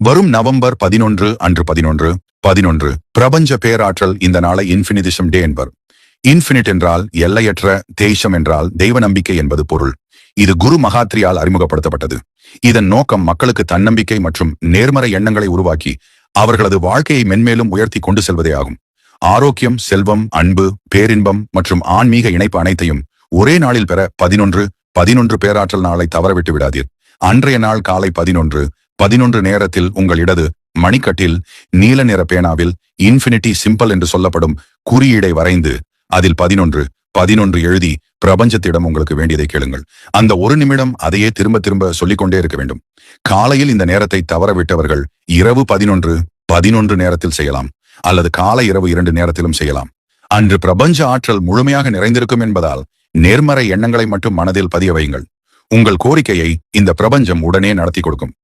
வரும் நவம்பர் பதினொன்று அன்று பதினொன்று பதினொன்று பிரபஞ்ச பேராற்றல் இந்த நாளை இன்ஃபினிதிஷம் டே என்பர். இன்ஃபினிட் என்றால் எல்லையற்ற தேசம் என்றால் தெய்வ நம்பிக்கை என்பது பொருள். இது குரு மகாத்ரியால் அறிமுகப்படுத்தப்பட்டது. இதன் நோக்கம் மக்களுக்கு தன்னம்பிக்கை மற்றும் நேர்மறை எண்ணங்களை உருவாக்கி அவர்களது வாழ்க்கையை மென்மேலும் உயர்த்தி கொண்டு செல்வதே ஆகும். ஆரோக்கியம் செல்வம் அன்பு பேரின்பம் மற்றும் ஆன்மீக இணைப்பு அனைத்தையும் ஒரே நாளில் பெற பதினொன்று பதினொன்று பேராற்றல் நாளை தவறவிட்டு விடாதீர். அன்றைய நாள் காலை பதினொன்று பதினொன்று நேரத்தில் உங்கள் இடது மணிக்கட்டில் நீல நிற பேனாவில் இன்ஃபினிட்டி சிம்பிள் என்று சொல்லப்படும் குறியீடை வரைந்து அதில் பதினொன்று பதினொன்று எழுதி பிரபஞ்சத்திடம் உங்களுக்கு வேண்டியதை கேளுங்கள். அந்த ஒரு நிமிடம் அதையே திரும்ப திரும்ப சொல்லிக்கொண்டே இருக்க வேண்டும். காலையில் இந்த நேரத்தை தவறவிட்டவர்கள் இரவு பதினொன்று பதினொன்று நேரத்தில் செய்யலாம். அல்லது காலை இரவு இரண்டு நேரத்திலும் செய்யலாம். அன்று பிரபஞ்ச ஆற்றல் முழுமையாக நிறைந்திருக்கும் என்பதால் நேர்மறை எண்ணங்களை மட்டும் மனதில் பதிய வையுங்கள். உங்கள் கோரிக்கையை இந்த பிரபஞ்சம் உடனே நடத்தி கொடுக்கும்.